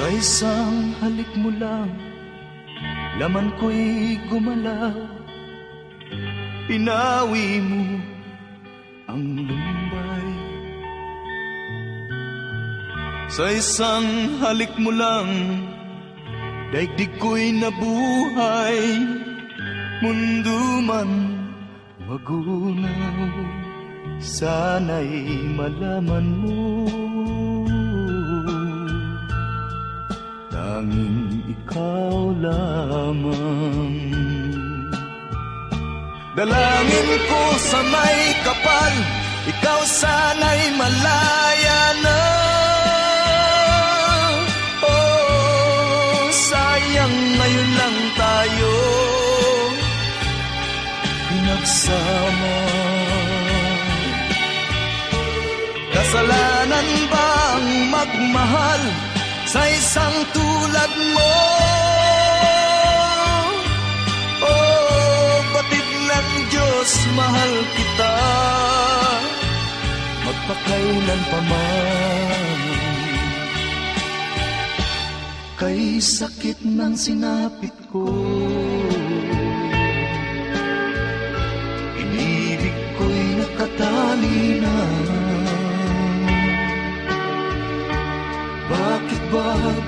Sa isang halik mo lang Laman ko'y gumalaw Pinawi mo ang lumbay. Sa isang halik mo lang Daigdig ko'y nabuhay. Mundo man magunaw Sana'y malaman mo Tanging ikaw lamang. Dalangin ko sa may kapal Ikaw sana'y malaya na. Oh, sayang ngayon lang tayo. Pinagsama. Kasalanan bang magmahal sa isang tulad mo? Oh, batid ng Diyos, mahal kita. Magpakailan pa man. Kay sakit ng sinapit ko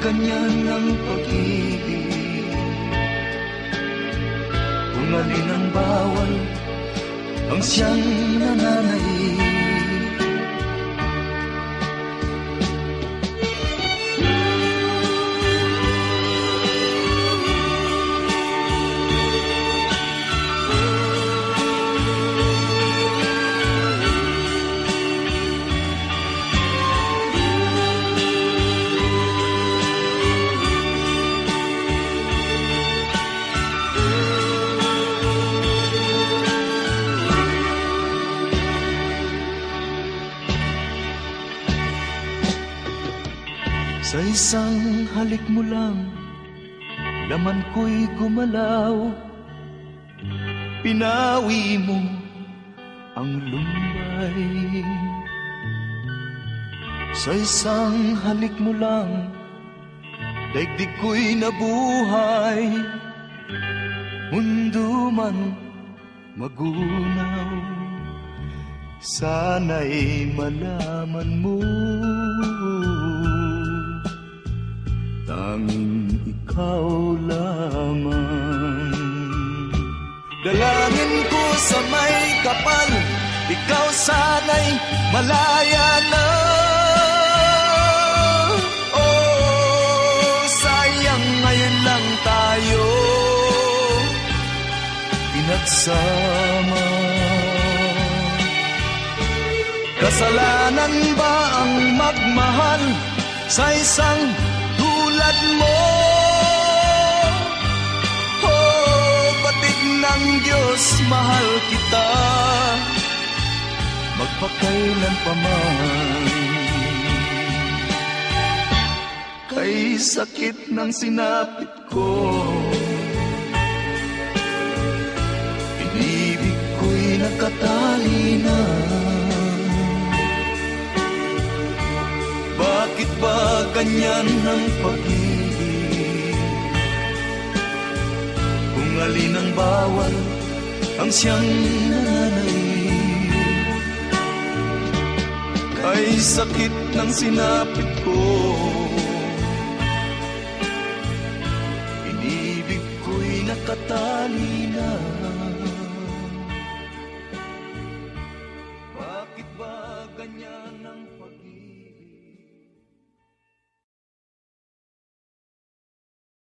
ganyan ang pag-ibig? Kung alin ang bawal Ang siyang nananaig Sa isang halik mo lang Laman ko'y gumalaw. Pinawi mo ang lumbay. Sa isang halik mo lang Daigdig ko'y nabuhay. Mundo man magunaw Sana'y malaman mo Tanging ikaw lamang. Dalangin ko sa may kapal Ikaw sana'y malaya na. Oh, sayang ngayon lang tayo. Pinagsama. Kasalanan ba ang magmahal sa isang tulad mo? Oh, batig ng Diyos, mahal kita. Magpakailan pa man. Kay sakit ng sinapit ko Bakit ba ganyan ang pag-ibig? Kung alin ang bawal ang siyang nananaig Kay sakit ng sinapit ko